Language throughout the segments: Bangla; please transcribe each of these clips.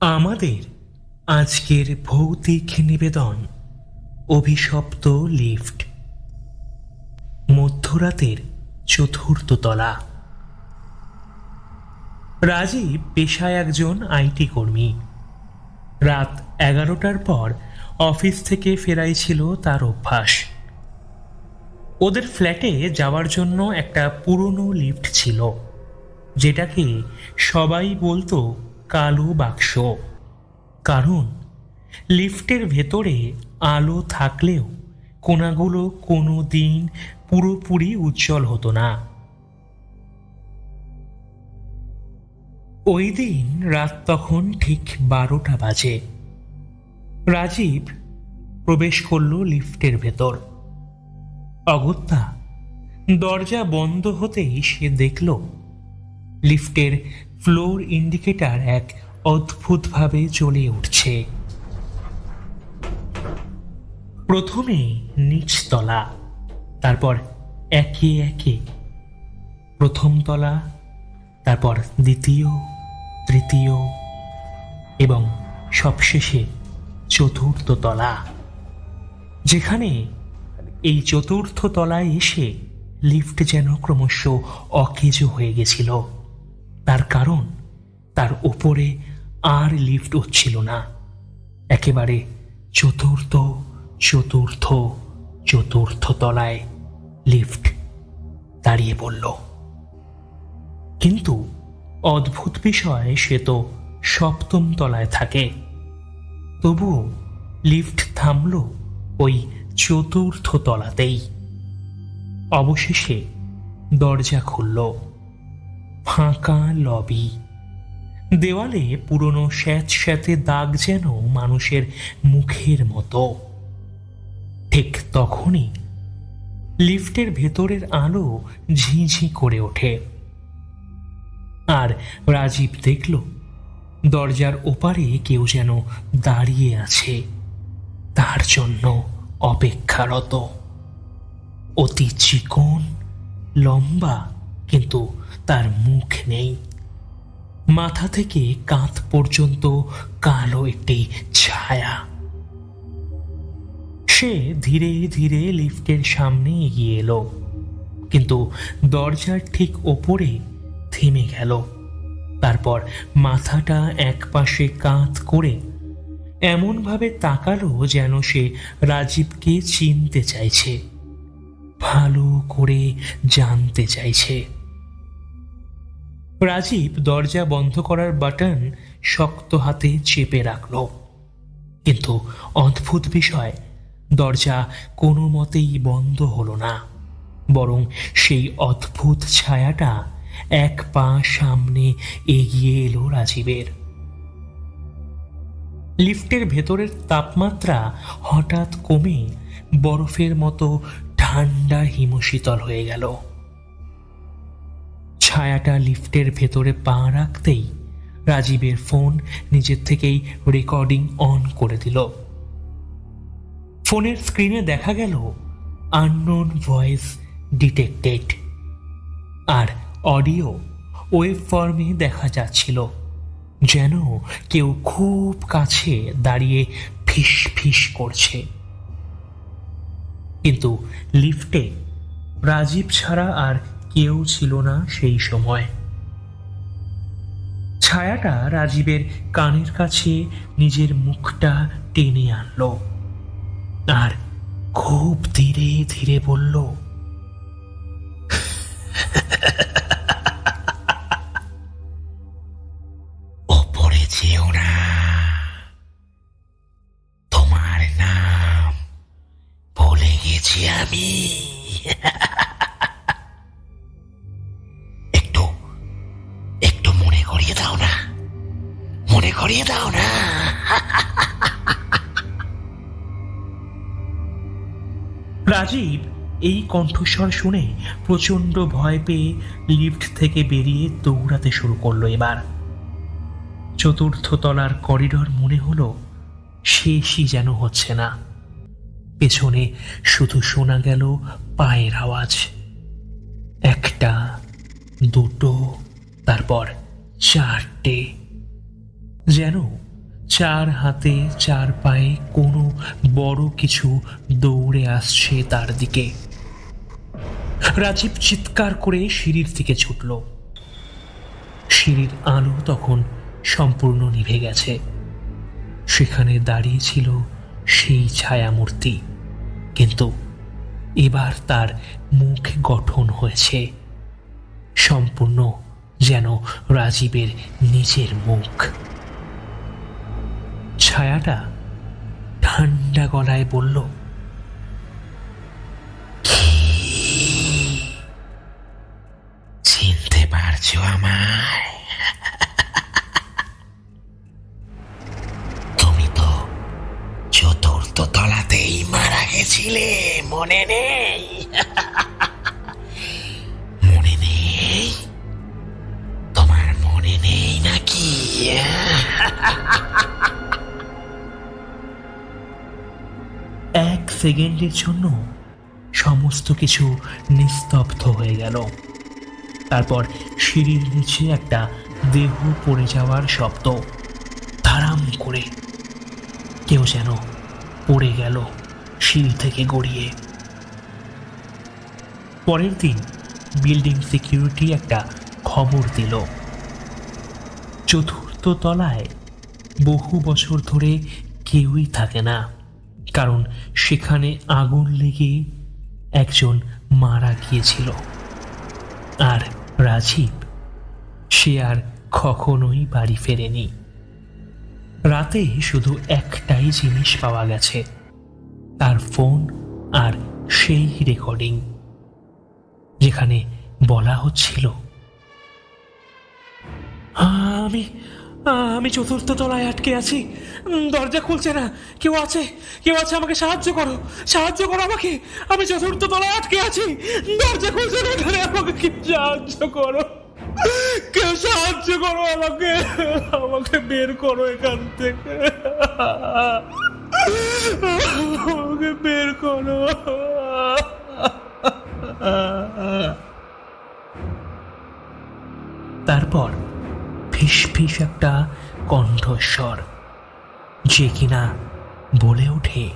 আমাদের আজকের ভৌতিক নিবেদন, অভিশপ্ত লিফট। মধ্যরাতের চতুর্থ তলা। রাজীব পেশায় একজন আইটি কর্মী। রাত এগারোটার পর অফিস থেকে ফেরাই ছিল তার অভ্যাস। ওদের ফ্ল্যাটে যাওয়ার জন্য একটা পুরনো লিফট ছিল, যেটাকে সবাই বলতো কালো বাক্স। কারণ, লিফটের ভেতরে আলো থাকলেও কোনাগুলো কোনো দিন পুরোপুরি উজ্জ্বল হতো না। ওই দিন রাত তখন ঠিক বারোটা বাজে। রাজীব প্রবেশ করল লিফটের ভেতর। অগত্যা, দরজা বন্ধ হতেই সে দেখল লিফটের ফ্লোর ইন্ডিকেটার এক অদ্ভুতভাবে জ্বলে উঠছে। প্রথমে নিচতলা, তারপর একে একে প্রথম তলা, তারপর দ্বিতীয়, তৃতীয় এবং সবশেষে চতুর্থ তলা। যেখানে এই চতুর্থ তলায় এসে লিফট যেন ক্রমশ অকেজ হয়ে গেছিল। তার কারণ তার উপরে আর লিফট হচ্ছিল না। একেবারে চতুর্থ চতুর্থ চতুর্থ তলায় লিফট দাঁড়িয়ে পড়ল। কিন্তু অদ্ভুত বিষয়, সে তো সপ্তম তলায় থাকে। তবুও লিফট থামল ওই চতুর্থ তলাতেই। অবশেষে দরজা খুলল। ফাঁকা লবি। দেওয়ালে পুরনো স্যাঁত স্যাঁতে দাগ যেন মানুষের মুখের মতো। ঠিক তখনই লিফটের ভেতরের আলো ঝিঝি করে ওঠে। আর রাজীব দেখল, দরজার ওপারে কেউ যেন দাঁড়িয়ে আছে। তার জন্য অপেক্ষারত। অতি চিকন, লম্বা, কিন্তু তার মুখ নেই। মাথা থেকে কাঁধ পর্যন্ত কালো একটি ছায়া। সে ধীরে ধীরে লিফটের সামনে এগিয়ে এলো, কিন্তু দরজার ঠিক ওপরে থেমে গেল। তারপর মাথাটা একপাশে কাঁধ করে এমনভাবে তাকালো যেন সে রাজীবকে চিনতে চাইছে, ভালো করে জানতে চাইছে। রাজীব দরজা বন্ধ করার বাটন শক্ত হাতে চেপে রাখল। কিন্তু অদ্ভুত বিষয়, দরজা কোনো মতেই বন্ধ হলো না। বরং সেই অদ্ভুত ছায়াটা এক পা সামনে এগিয়ে এলো রাজীবের। লিফটের ভেতরের তাপমাত্রা হঠাৎ কমে বরফের মতো ঠান্ডা হিমশীতল হয়ে গেল। ছায়াটা লিফটের ভেতরে পা রাখতেই রাজীবের ফোন নিজের থেকেই রেকর্ডিং অন করে দিল। ফোনের স্ক্রিনে দেখা গেল আননোন ভয়েস ডিটেক্টেড। আর অডিও ওয়েব ফর্মে দেখা যাচ্ছিল, যেন কেউ খুব কাছে দাঁড়িয়ে ফিস ফিস করছে। কিন্তু লিফটে রাজীব ছাড়া আর কেউ ছিল না সেই সময়। ছায়াটা রাজীবের কানের কাছে নিজের মুখটা টেনে আনলো আর খুব ধীরে ধীরে বলল ওপরে যেও না। তোমার নাম গেছি আমি। করিয়ে দাও না। মনে করিয়ে দাও না। রাজীব, এই কণ্ঠস্বর শুনে প্রচণ্ড ভয় পেয়ে লিফট থেকে বেরিয়ে দৌড়াতে শুরু করল এবার। চতুর্থ তলার করিডর মনে হলো শেষই যেন হচ্ছে না। পেছনে শুধু শোনা গেল পায়ের আওয়াজ। একটা, দুটো, তারপর চারটে। যেন চার হাতে, চার পায়ে কোনো বড় কিছু দৌড়ে আসছে তার দিকে। রাজীব চিৎকার করে সিঁড়ির দিকে ছুটল। সিঁড়ির আলো তখন সম্পূর্ণ নিভে গেছে। সেখানে দাঁড়িয়ে ছিল সেই ছায়ামূর্তি। কিন্তু এবার তার মুখ গঠন হয়েছে। সম্পূর্ণ যেন রাজীবের নিজের মুখ। ছায়াটা ঠান্ডা গলায় বলল চিনতে পারছ আমায়? তুমি তো চতুর্থ তলাতেই মারা গেছিলে, মনে নেই? নেই নাকি এক সেকেন্ডের জন্য সমস্ত কিছু নিস্তব্ধ হয়ে গেল। তারপর সিঁড়ির নিচে একটা দেহ পড়ে যাওয়ার শব্দ ধারাম করে কেউ যেন পড়ে গেল সিঁড়ি থেকে গড়িয়ে। পরের দিন বিল্ডিং সিকিউরিটি একটা খবর দিল। চতুর্থ তলায় বহু বছর ধরে কেউই থাকে না। কারণ সেখানে আগুন লেগে একজন মারা গিয়েছিল। আর রাজীব, সে আর কখনোই বাড়ি ফেরেনি। রাতে শুধু একটাই জিনিস পাওয়া গেছে, তার ফোন আর সেই রেকর্ডিং, যেখানে বলা হচ্ছিল আমি আমি চতুর্থ তলায় আটকে আছি। দরজা খুলছে না। কেউ আছে? কেউ আছে আমাকে সাহায্য করো? সাহায্য করো আমাকে! আমি চতুর্থ তলায় আটকে আছি। দরজা খুলছে না এখানে, আমাকে কি সাহায্য করো? কেউ সাহায্য করো আমাকে! আমাকে বের করো এখান থেকে। আমাকে বের করো। তারপর ফিসফিস একটা কণ্ঠস্বর, যে কিনা বলে ওঠে,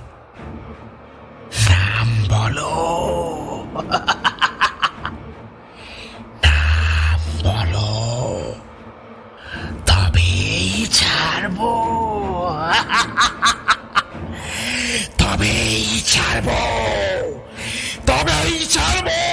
নাম বলো। নাম বলো। তবেই ছাড়ব। তবেই ছাড়ব। তবেই ছাড়বো।